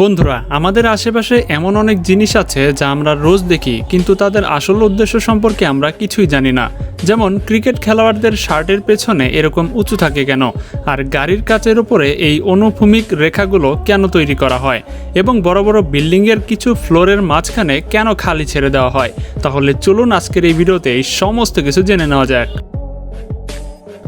বন্ধুরা, আমাদের আশেপাশে এমন অনেক জিনিস আছে যা আমরা রোজ দেখি, কিন্তু তাদের আসল উদ্দেশ্য সম্পর্কে আমরা কিছুই জানি না। যেমন, ক্রিকেট খেলোয়াড়দের শার্টের পেছনে এরকম উঁচু থাকে কেন? আর গাড়ির কাচের উপরে এই অনুভূমিক রেখাগুলো কেন তৈরি করা হয়? এবং বড় বড় বিল্ডিংয়ের কিছু ফ্লোরের মাঝখানে কেন খালি ছেড়ে দেওয়া হয়? তাহলে চলুন আজকের এই ভিডিওতে এই সমস্ত কিছু জেনে নেওয়া যাক।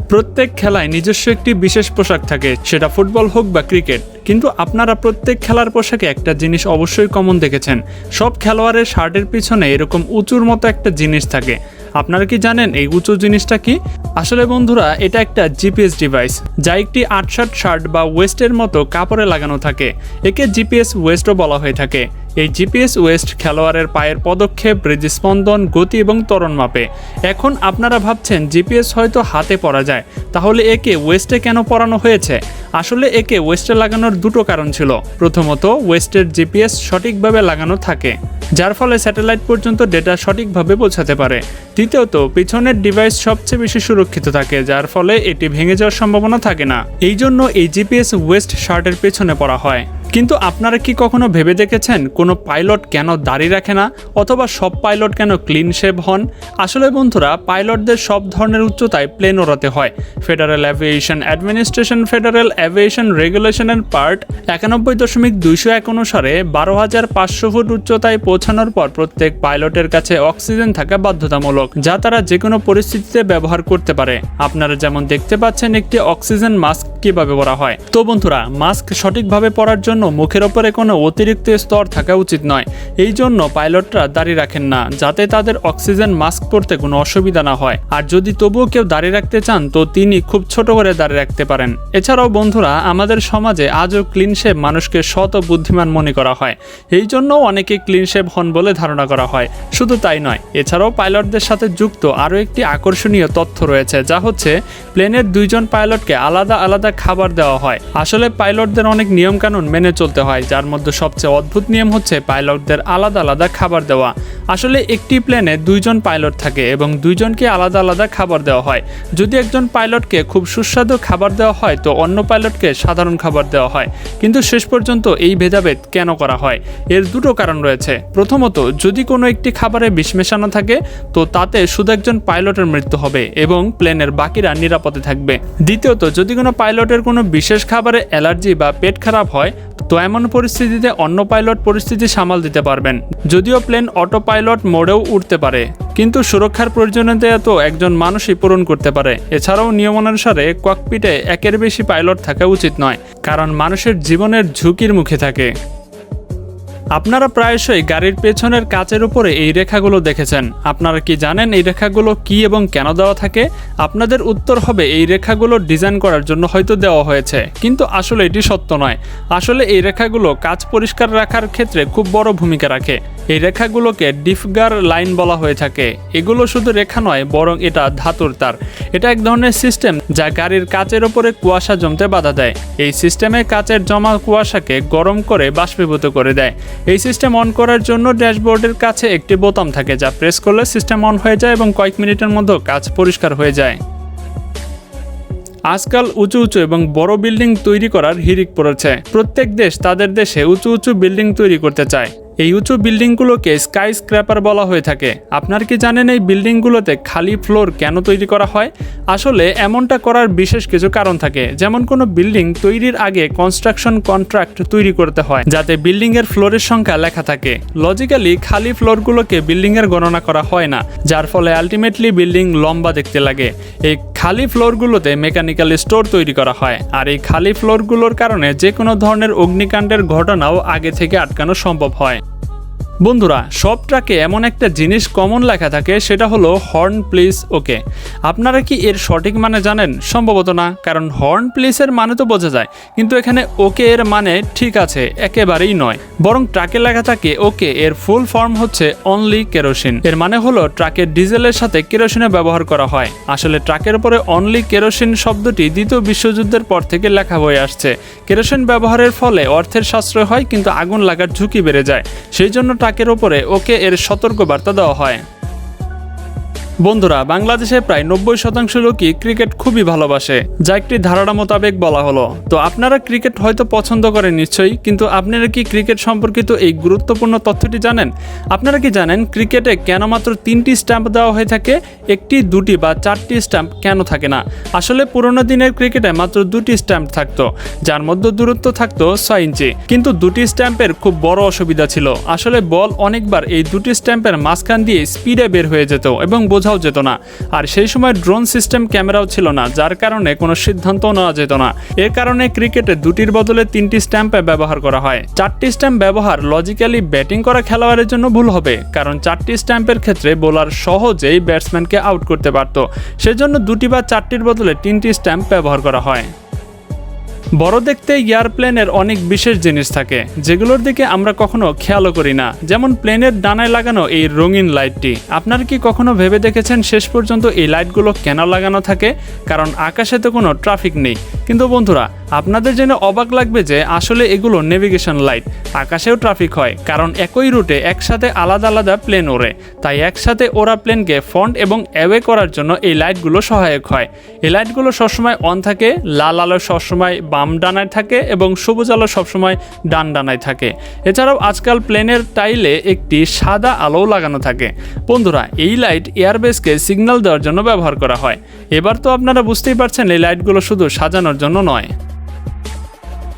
প্রত্যেক খেলায় নিজস্ব একটি বিশেষ পোশাক থাকে, সেটা ফুটবল হোক বা ক্রিকেট। কিন্তু আপনারা প্রত্যেক খেলার পোশাকে একটা জিনিস অবশ্যই কমন দেখেছেন। সব খেলোয়াড়ের শার্টের পিছনে এরকম উঁচুর মতো একটা জিনিস থাকে। আপনারা কি জানেন এই উঁচু জিনিসটা কি? আসলে বন্ধুরা, এটা একটা জিপিএস ডিভাইস যা একটি আটশাট শার্ট বা ওয়েস্টের মতো কাপড়ে লাগানো থাকে। একে জিপিএস ওয়েস্টও বলা হয়ে থাকে। এই জিপিএস ওয়েস্ট খেলোয়াড়ের পায়ের পদক্ষেপ, হৃদস্পন্দন, গতি এবং ত্বরণ মাপে। এখন আপনারা ভাবছেন, জিপিএস হয়তো হাতে পরা যায়। তাহলে একে ওয়েস্টে কেন পরানো হয়েছে? আসলে একে ওয়েস্টে লাগানোর দুটো কারণ ছিল। প্রথমত, ওয়েস্টের জিপিএস সঠিকভাবে লাগানো থাকে, যার ফলে স্যাটেলাইট পর্যন্ত ডেটা সঠিকভাবে পৌঁছাতে পারে। দ্বিতীয়ত, পিছনের ডিভাইস সবচেয়ে বেশি সুরক্ষিত থাকে, যার ফলে এটি ভেঙে যাওয়ার সম্ভাবনা থাকে না। এই জন্য এই জিপিএস ওয়েস্ট শার্টের পেছনে পড়া হয়। কিন্তু আপনারা কি কখনো ভেবে দেখেছেন কোনো পাইলট কেন দাড়ি রাখে না অথবা সব পাইলট কেন ক্লিন শেভ হন? আসলে বন্ধুরা, পাইলটদের সব ধরনের উচ্চতায় প্লেন ওড়াতে হয়। Federal Aviation Administration Federal Aviation রেগুলেশনের part একানব্বই দশমিক দুইশো এক অনুসারে বারো হাজার পাঁচশো ফুট উচ্চতায় পৌঁছানোর পর প্রত্যেক পাইলটের কাছে অক্সিজেন থাকা বাধ্যতামূলক, যা তারা যে কোনো পরিস্থিতিতে ব্যবহার করতে পারে। আপনারা যেমন দেখতে পাচ্ছেন, একটি অক্সিজেন মাস্ক কীভাবে পরা হয়। তো বন্ধুরা, মাস্ক সঠিকভাবে পরার জন্য মুখের ওপরে কোনো অতিরিক্ত স্তর থাকা উচিত নয়। এই জন্য পাইলটরা দাঁড়িয়ে রাখেন না, যাতে তাদের অক্সিজেন মাস্ক পরতে কোনো অসুবিধা না হয়। আর যদি তবুও কেউ দাঁড়িয়ে রাখতে চান, তো তিনি খুব ছোট করে দাঁড়িয়ে রাখতে পারেন। এছাড়াও বন্ধুরা, আমাদের সমাজে আজও ক্লিন শেভ মানুষকে শত বুদ্ধিমান মনে করা হয়। এই জন্য অনেকে ক্লিন শেভ হন বলে ধারণা করা হয়। শুধু তাই নয়, এছাড়াও পাইলটদের সাথে যুক্ত আরও একটি আকর্ষণীয় তথ্য রয়েছে, যা হচ্ছে প্লেনের দুইজন পাইলটকে আলাদা আলাদা খাবার দেওয়া হয়। আসলে পাইলটদের অনেক নিয়মকানুন মেনে চলতে হয়, যার মধ্যে সবচেয়ে অদ্ভুত নিয়ম হচ্ছে পাইলটদের আলাদা আলাদা খাবার দেওয়া। আসলে একটি প্লেনে দুইজন পাইলট থাকে এবং দুইজনকে আলাদা আলাদা খাবার দেওয়া হয়। যদি একজন পাইলটকে খুব সুস্বাদু খাবার দেওয়া হয়, তো অন্য পাইলটকে সাধারণ খাবার দেওয়া হয়। কিন্তু শেষ পর্যন্ত এই ভেদাভেদ কেন করা হয়? এর দুটো কারণ রয়েছে। প্রথমত, যদি কোনো একটি খাবারে বিষ মেশানো থাকে, তো তাতে শুধু একজন পাইলটের মৃত্যু হবে এবং প্লেনের বাকিরা নিরাপদে থাকবে। দ্বিতীয়ত, যদি কোনো পাইলটের কোনো বিশেষ খাবারে অ্যালার্জি বা পেট খারাপ হয় তো এমন পরিস্থিতিতে অন্য পাইলট পরিস্থিতি সামাল দিতে পারবেন। যদিও প্লেন অটো পাইলট মোডেও উঠতে পারে, কিন্তু সুরক্ষার প্রয়োজনীয়তা তো একজন মানুষই পূরণ করতে পারে। এছাড়াও নিয়মানুসারে ককপিটে একের বেশি পাইলট থাকা উচিত নয়, কারণ মানুষের জীবনের ঝুঁকির মুখে থাকে। আপনারা প্রায়শই গাড়ির পেছনের কাচের উপরে এই রেখাগুলো দেখেছেন। আপনারা কি জানেন এই রেখাগুলো কি এবং কেন দেওয়া থাকে? আপনাদের উত্তর হবে এই রেখাগুলো ডিজাইন করার জন্য হয়তো দেওয়া হয়েছে। কিন্তু আসলে এটি সত্য নয়। আসলে এই রেখাগুলো কাচ পরিষ্কার রাখার ক্ষেত্রে খুব বড় ভূমিকা রাখে। এই রেখাগুলোকে ডিফগার লাইন বলা হয়ে থাকে। এগুলো শুধু রেখা নয়, বরং এটা ধাতুর তার। এটা এক ধরনের সিস্টেম যা গাড়ির কাচের ওপরে কুয়াশা জমতে বাধা দেয়। এই সিস্টেমে কাচের জমা কুয়াশাকে গরম করে বাষ্পীভূত করে দেয়। এই সিস্টেম অন করার জন্য ড্যাশবোর্ডের কাছে একটি বোতাম থাকে যা প্রেস করলে সিস্টেম অন হয়ে যায় এবং কয়েক মিনিটের মধ্যে কাজ পরিষ্কার হয়ে যায়। আজকাল উঁচু উঁচু এবং বড় বিল্ডিং তৈরি করার হিরিক পড়েছে। প্রত্যেক দেশ তাদের দেশে উঁচু উঁচু বিল্ডিং তৈরি করতে চায়। এই উঁচু বিল্ডিংগুলোকে স্কাই স্ক্র্যাপার বলা হয়ে থাকে। আপনার কি জানেন এই বিল্ডিংগুলোতে খালি ফ্লোর কেন তৈরি করা হয়? আসলে এমনটা করার বিশেষ কিছু কারণ থাকে। যেমন কোনো বিল্ডিং তৈরির আগে কনস্ট্রাকশন কন্ট্রাক্ট তৈরি করতে হয়, যাতে বিল্ডিংয়ের ফ্লোরের সংখ্যা লেখা থাকে। লজিক্যালি খালি ফ্লোরগুলোকে বিল্ডিংয়ের গণনা করা হয় না, যার ফলে আলটিমেটলি বিল্ডিং লম্বা দেখতে লাগে। এই খালি ফ্লোরগুলোতে মেকানিক্যাল স্টোর তৈরি করা হয়। আর এই খালি ফ্লোরগুলোর কারণে যে কোনো ধরনের অগ্নিকাণ্ডের ঘটনাও আগে থেকে আটকানো সম্ভব হয়। বন্ধুরা, সব ট্রাকে এমন একটা জিনিস কমন লেখা থাকে, সেটা হলো হর্ন প্লিজ, ওকে। আপনারা কি এর সঠিক মানে জানেন? সম্ভবত না, কারণ হর্ন প্লিসের মানে তো বোঝা যায়, কিন্তু এখানে ওকে এর মানে ঠিক আছে, একেবারেই নয়। বরং ট্রাকে লেখা থাকে, ওকে, এর ফুল ফর্ম হচ্ছে অনলি কেরোসিন এর মানে হলো ট্রাকের ডিজেলের সাথে কেরোসিনে ব্যবহার করা হয়। আসলে ট্রাকের উপরে অনলি কেরোসিন শব্দটি দ্বিতীয় বিশ্বযুদ্ধের পর থেকে লেখা হয়ে আসছে। কেরোসিন ব্যবহারের ফলে অর্থের সাশ্রয় হয়, কিন্তু আগুন লাগার ঝুঁকি বেড়ে যায়। সেই জন্য ট্রাকের ওপরে ওকে এর সতর্কবার্তা দেওয়া হয়। বন্ধুরা, বাংলাদেশে প্রায় নব্বই শতাংশ লোকই ক্রিকেট খুবই ভালোবাসে, যা একটি ধারণা মোতাবেক বলা হলো। তো আপনারা ক্রিকেট হয়তো পছন্দ করেন নিশ্চয়ই, কিন্তু আপনারা কি ক্রিকেট সম্পর্কিত এই গুরুত্বপূর্ণ তথ্যটি জানেন? আপনারা কি জানেন ক্রিকেটে কেন মাত্র তিনটি স্ট্যাম্প দেওয়া হয়ে থাকে, একটি, দুটি বা চারটি স্ট্যাম্প কেন থাকে না? আসলে পুরোনো দিনের ক্রিকেটে মাত্র দুটি স্ট্যাম্প থাকতো, যার মধ্যে দূরত্ব থাকতো ছয় ইঞ্চি। কিন্তু দুটি স্ট্যাম্পের খুব বড় অসুবিধা ছিল। আসলে বল অনেকবার এই দুটি স্ট্যাম্পের মাঝখান দিয়ে স্পিডে বের হয়ে যেত এবং বোঝাও যেত না। আর সেই সময় ড্রোন সিস্টেম ক্যামেরাও ছিল না, যার কারণে কোনো সিদ্ধান্ত নেওয়া যেত না। এর কারণে ক্রিকেটে দুটির বদলে তিনটি স্ট্যাম্পে ব্যবহার করা হয়। চারটি স্ট্যাম্প ব্যবহার লজিক্যালি ব্যাটিং করা খেলোয়াড়ের জন্য ভুল হবে, কারণ চারটি স্ট্যাম্পের ক্ষেত্রে বোলার সহজেই ব্যাটসম্যানকে আউট করতে পারত। সেজন্য দুটি বা চারটির বদলে তিনটি স্ট্যাম্প ব্যবহার করা হয়। বড় দেখতে এয়ারপ্লেনের অনেক বিশেষ জিনিস থাকে, যেগুলোর দিকে আমরা কখনো খেয়ালও করি না, যেমন প্লেনের ডানায় লাগানো এই রঙিন লাইটটি। আপনারা কি কখনো ভেবে দেখেছেন শেষ পর্যন্ত এই লাইটগুলো কেন লাগানো থাকে? কারণ আকাশে তো কোনো ট্রাফিক নেই। কিন্তু বন্ধুরা, আপনাদের জেনে অবাক লাগবে যে আসলে এগুলো নেভিগেশন লাইট, আকাশেও ট্রাফিক হয়, কারণ একই রুটে একসাথে আলাদা আলাদা প্লেন ওড়ে। তাই একসাথে ওরা প্লেনকে ফ্রন্ট এবং অ্যাওয়ে করার জন্য এই লাইটগুলো সহায়ক হয়। এই লাইটগুলো সবসময় অন থাকে, লাল আলো সবসময় বাম ডানায় থাকে এবং সবুজ আলো সবসময় ডান ডানায় থাকে। এছাড়াও আজকাল প্লেনের টাইলে একটি সাদা আলোও লাগানো থাকে। বন্ধুরা, এই লাইট এয়ারবেসকে সিগন্যাল দেওয়ার জন্য ব্যবহার করা হয়। এবার তো আপনারা বুঝতেই পারছেন, এই লাইটগুলো শুধু সাজানোর জন্য নয়।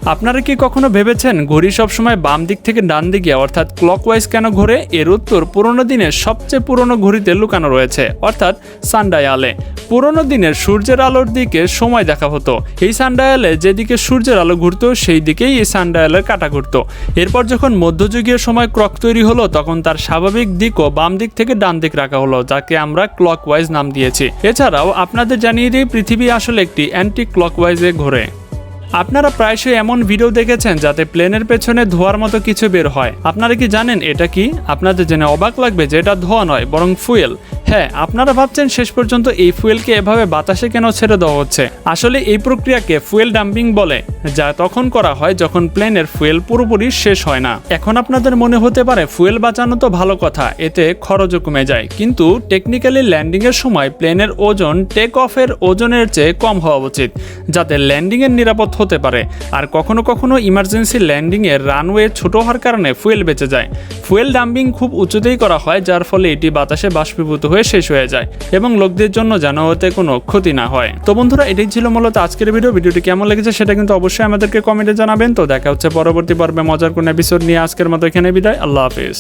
আপনারা কি কখনো ভেবেছেন ঘড়ি সবসময় বাম দিক থেকে ডান দিকে, অর্থাৎ ক্লকওয়াইজ কেন ঘোরে? এর উত্তর পুরোনো দিনের সবচেয়ে পুরনো ঘড়িতে লুকানো রয়েছে, অর্থাৎ সানডায়ালে পুরোনো দিনের সূর্যের আলোর দিকে সময় দেখা হতো। এই সানডায়ালে যেদিকে সূর্যের আলো ঘুরতো, সেই দিকেই এই সানডায়ালের কাটা ঘুরত। এরপর যখন মধ্যযুগীয় সময় ক্লক তৈরি হলো, তখন তার স্বাভাবিক দিকও বাম দিক থেকে ডান দিক রাখা হলো, যাকে আমরা ক্লকওয়াইজ নাম দিয়েছি। এছাড়াও আপনাদের জানিয়ে দিই, পৃথিবী আসলে একটি অ্যান্টি ক্লকওয়াইজে ঘোরে। আপনারা প্রায়শই এমন ভিডিও দেখেছেন যাতে প্লেনের পেছনে ধোয়ার মতো কিছু বের হয়। আপনারা কি জানেন এটা কি? আপনাদের জেনে অবাক লাগবে যে এটা ধোয়া নয়, বরং ফুয়েল। হ্যাঁ আপনারা ভাবছেন শেষ পর্যন্ত এই ফুয়েলকে এভাবে বাতাসে কেন ছেড়ে দেওয়া হচ্ছে? আসলে এই প্রক্রিয়াকে ফুয়েল ডাম্পিং বলে, যা তখন করা হয় যখন প্লেনের ফুয়েল পুরোপুরি শেষ হয় না। এখন আপনাদের মনে হতে পারে ফুয়েল বাঁচানো তো ভালো কথা, এতে খরচও কমে যায়। কিন্তু টেকনিক্যালি ল্যান্ডিংয়ের সময় প্লেনের ওজন টেক অফের ওজনের চেয়ে কম হওয়া উচিত, যাতে ল্যান্ডিংয়ের নিরাপদ হতে পারে। আর কখনো কখনো ইমার্জেন্সি ল্যান্ডিংয়ে রানওয়ে ছোট হওয়ার কারণে ফুয়েল বেঁচে যায়। ফুয়েল ডাম্পিং খুব উঁচুতেই করা হয়, যার ফলে এটি বাতাসে বাষ্পীভূত হয়ে শেষ হয়ে যায় এবং লোকদের জন্য যেন ওতে কোনো ক্ষতি না হয়। তো বন্ধুরা, এটাই ছিল মূলত আজকের ভিডিও ভিডিওটি কেমন লেগেছে সেটা কিন্তু অবশ্যই আমাদেরকে কমেন্টে জানাবেন। তো দেখা হচ্ছে পরবর্তী পর্বে মজার কোন এপিসোড নিয়ে আজকের মতো এখানে বিদায়। আল্লাহ হাফিজ।